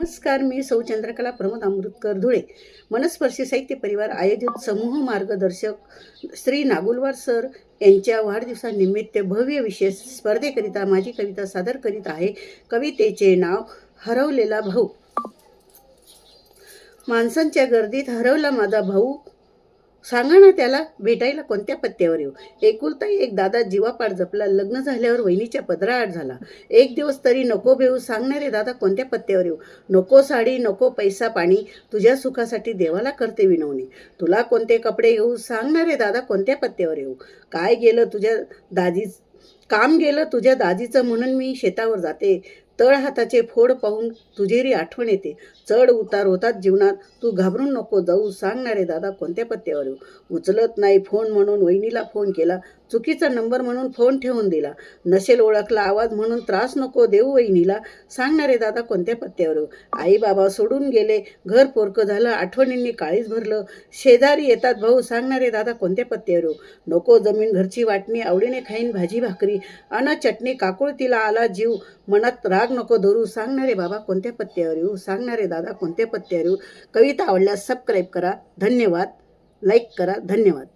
नमस्कार मी सौ चंद्रकला प्रमोद अमृतकर धुळे. मनस्पर्शी साहित्य परिवार आयोजित समूह मार्गदर्शक श्री नागुलवार सर यांच्या वाढदिवसानिमित्त भव्य विशेष स्पर्धेकरिता माझी कविता सादर करीत आहे. कवितेचे नाव हरवलेला भाऊ. माणसांच्या गर्दीत हरवला माझा भाऊ. सांगा ना त्याला भेटायला कोणत्या पत्त्यावर येऊ? एकुलता एक दादा जीवापाड जपला लग्न झाल्यावर वहिनीच्या पदराआड झाला. एक दिवस तरी नको भेऊ सांगणारे दादा कोणत्या पत्त्यावर येऊ? नको साडी नको पैसा पाणी तुझ्या सुखासाठी देवाला करते विनवणी. तुला कोणते कपडे घेऊ सांगणारे दादा कोणत्या पत्त्यावर येऊ? काय गेलं तुझ्या दाजी काम गेलं तुझ्या दाजीचं म्हणून मी शेतावर जाते. तळ हाताचे फोड पाहून तुझेरी आठवण येते. चढ उतार होतात जीवनात. तू घाबरून नको जाऊ. सांगणारे दादा कोणत्या पत्त्यावर येऊ? उचलत नाही फोन म्हणून वहिनीला फोन केला. चुकीचा नंबर म्हणून फोन ठेवून दिला. नसेल ओळखला आवाज म्हणून त्रास नको देऊ वहिनीला. सांगणारे दादा कोणत्या पत्त्यावर? आई बाबा सोडून गेले. घर पोरकं झालं. आठवणींनी काळीच भरलं. शेजारी येतात भाऊ. सांगणारे दादा कोणत्या पत्त्यावर? येऊ नको जमीन घरची वाटणी. आवडीने खाईन भाजी भाकरी. अन चटणी काकुळ तिला आला जीव. मनात राग नको धरू. सांगणारे बाबा कोणत्या पत्त्यावर येऊ? सांगणारे दादा कोणत्या पत्त्यावर येऊ? कविता आवडल्यास सबस्क्राईब करा. धन्यवाद. लाईक करा. धन्यवाद.